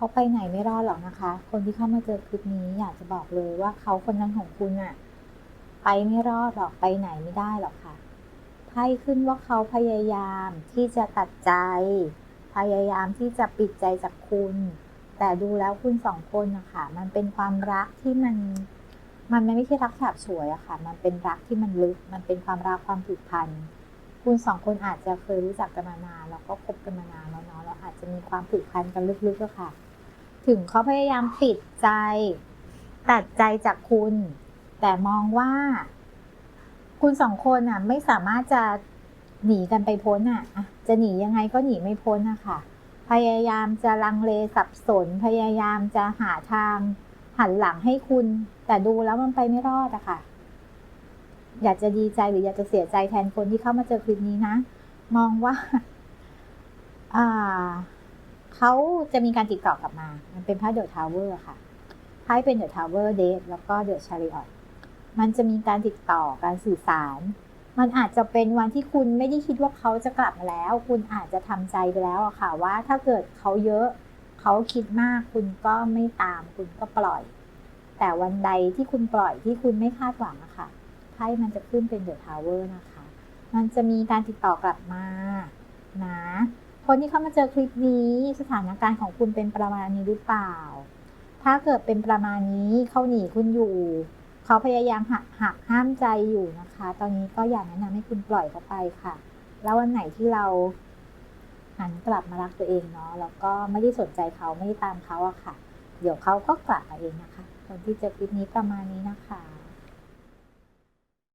เขาไปไหนไม่รอดหรอกนะคะ คนที่เข้ามาเจอคลิปนี้อยากจะบอกเลยว่าเขาคนนั้นของคุณอะไปไม่รอดหรอกไปไหนไม่ได้หรอกค่ะไพ่ขึ้นว่าเขาพยายามที่จะตัดใจ พยายามที่จะปิดใจจากคุณ แต่ดูแล้วคุณสองคนนะคะมันเป็นความรักที่มันมันไม่ใช่รักฉาบฉวยอะค่ะ มันเป็นรักที่มันลึก มันเป็นความรักความผูกพัน คุณสองคนอาจจะเคยรู้จักกันมานานแล้วก็คบกันมานานแล้วเนาะ แล้วอาจจะมีความผูกพันกันลึกๆอะค่ะ ถึงเขาพยายามปิดใจ ตัดใจจากคุณ แต่มองว่า คุณสองคนอะ ไม่สามารถจะหนีกันไปพ้นอะ จะหนียังไงก็หนีไม่พ้นอะค่ะพยายามจะลังเลสับสน พยายามจะหาทางหันหลังให้คุณ แต่ดูแล้วมันไปไม่รอดอะค่ะ อยากจะดีใจหรืออยากจะเสียใจแทนคนที่เข้ามาเจอคลิปนี้นะ มองว่า อ่า เขาจะมีการติดต่อกลับมา มันเป็นไพ่เดอะทาวเวอร์ค่ะไพ่เป็นเดอะทาวเวอร์เดทแล้วก็เดอะชาริออตมันจะมีการติดต่อการสื่อสาร มันอาจจะเป็นวันที่คุณไม่ได้คิดว่าเขาจะกลับมาแล้ว คุณอาจจะทำใจไปแล้วอะค่ะ ว่าถ้าเกิดเขาเยอะ เขาคิดมาก คุณก็ไม่ตาม คุณก็ปล่อย แต่วันใดที่คุณปล่อยที่คุณไม่คาดหวังอะค่ะไพ่มันจะขึ้นเป็นเดอะทาวเวอร์นะคะ มันจะมีการติดต่อกลับมา นะ คนที่เข้ามาเจอคลิปนี้สถานการณ์ของคุณเป็นประมาณนี้หรือเปล่า ถ้าเกิดเป็นประมาณนี้เขาหนีคุณอยู่ เขาพยายามหักหักห้ามใจอยู่นะคะ ตอนนี้ก็อยากแนะนำให้คุณปล่อยเขาไปค่ะ แล้ววันไหนที่เราหันกลับมารักตัวเองเนาะแล้วก็ไม่ได้สนใจเขาไม่ได้ตามเขาอะค่ะ เดี๋ยวเขาก็กลับมาเองนะคะ คนที่เจอคลิปนี้ประมาณนี้นะคะ